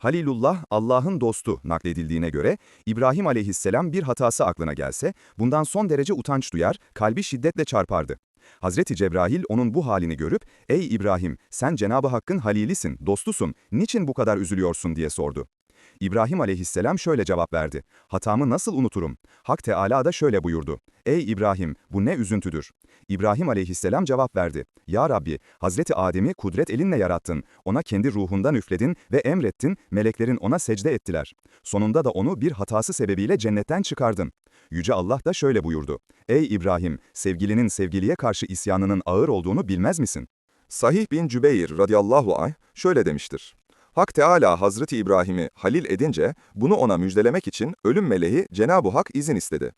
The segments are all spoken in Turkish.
Halilullah Allah'ın dostu nakledildiğine göre İbrahim aleyhisselam bir hatası aklına gelse bundan son derece utanç duyar, kalbi şiddetle çarpardı. Hazreti Cebrail onun bu halini görüp "Ey İbrahim sen Cenab-ı Hakk'ın halilisin, dostusun, niçin bu kadar üzülüyorsun?" diye sordu. İbrahim aleyhisselam şöyle cevap verdi. Hatamı nasıl unuturum? Hak Teala da şöyle buyurdu. Ey İbrahim, bu ne üzüntüdür? İbrahim aleyhisselam cevap verdi. Ya Rabbi, Hazreti Adem'i kudret elinle yarattın. Ona kendi ruhundan üfledin ve emrettin, meleklerin ona secde ettiler. Sonunda da onu bir hatası sebebiyle cennetten çıkardın. Yüce Allah da şöyle buyurdu. Ey İbrahim, sevgilinin sevgiliye karşı isyanının ağır olduğunu bilmez misin? Sahih bin Cübeyr radıyallahu anh şöyle demiştir. Hak Teala Hazreti İbrahim'i halil edince bunu ona müjdelemek için ölüm meleği Cenab-ı Hak izin istedi.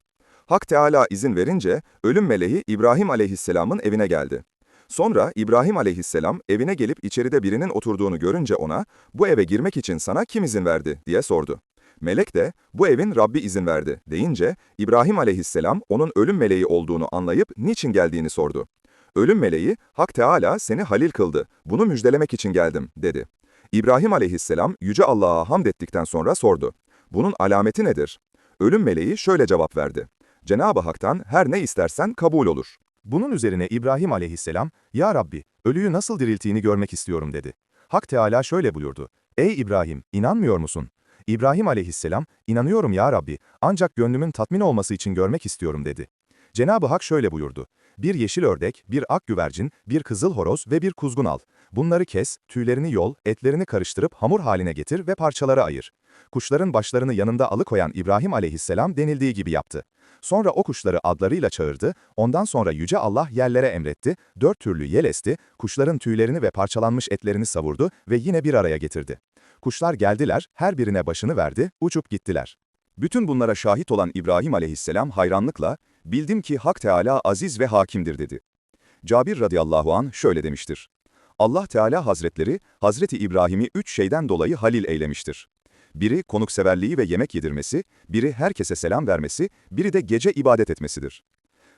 Hak Teala izin verince ölüm meleği İbrahim aleyhisselamın evine geldi. Sonra İbrahim aleyhisselam evine gelip içeride birinin oturduğunu görünce ona bu eve girmek için sana kim izin verdi diye sordu. Melek de bu evin Rabbi izin verdi deyince İbrahim aleyhisselam onun ölüm meleği olduğunu anlayıp niçin geldiğini sordu. Ölüm meleği Hak Teala seni halil kıldı, bunu müjdelemek için geldim dedi. İbrahim aleyhisselam Yüce Allah'a hamd ettikten sonra sordu. Bunun alameti nedir? Ölüm meleği şöyle cevap verdi. Cenab-ı Hak'tan her ne istersen kabul olur. Bunun üzerine İbrahim aleyhisselam, Ya Rabbi, ölüyü nasıl dirilttiğini görmek istiyorum dedi. Hak Teala şöyle buyurdu. Ey İbrahim, inanmıyor musun? İbrahim aleyhisselam, inanıyorum ya Rabbi, ancak gönlümün tatmin olması için görmek istiyorum dedi. Cenab-ı Hak şöyle buyurdu. Bir yeşil ördek, bir ak güvercin, bir kızıl horoz ve bir kuzgun al. Bunları kes, tüylerini yol, etlerini karıştırıp hamur haline getir ve parçalara ayır. Kuşların başlarını yanında alıkoyan İbrahim aleyhisselam denildiği gibi yaptı. Sonra o kuşları adlarıyla çağırdı, ondan sonra Yüce Allah yerlere emretti, dört türlü yel esti, kuşların tüylerini ve parçalanmış etlerini savurdu ve yine bir araya getirdi. Kuşlar geldiler, her birine başını verdi, uçup gittiler. Bütün bunlara şahit olan İbrahim aleyhisselam hayranlıkla, bildim ki Hak Teala aziz ve hakimdir dedi. Cabir radıyallahu an şöyle demiştir. Allah Teala Hazretleri, Hazreti İbrahim'i üç şeyden dolayı halil eylemiştir. Biri konukseverliği ve yemek yedirmesi, biri herkese selam vermesi, biri de gece ibadet etmesidir.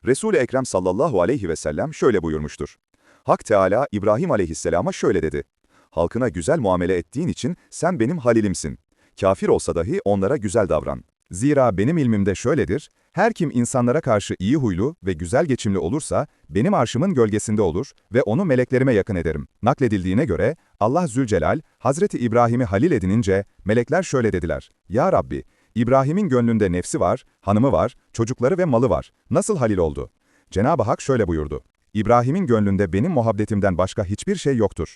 Resul-i Ekrem sallallahu aleyhi ve sellem şöyle buyurmuştur. Hak Teala İbrahim aleyhisselama şöyle dedi. Halkına güzel muamele ettiğin için sen benim halilimsin. Kafir olsa dahi onlara güzel davran. Zira benim ilmimde şöyledir, her kim insanlara karşı iyi huylu ve güzel geçimli olursa, benim arşımın gölgesinde olur ve onu meleklerime yakın ederim. Nakledildiğine göre, Allah Zülcelal, Hazreti İbrahim'i halil edinince, melekler şöyle dediler, Ya Rabbi, İbrahim'in gönlünde nefsi var, hanımı var, çocukları ve malı var. Nasıl halil oldu? Cenab-ı Hak şöyle buyurdu, İbrahim'in gönlünde benim muhabbetimden başka hiçbir şey yoktur.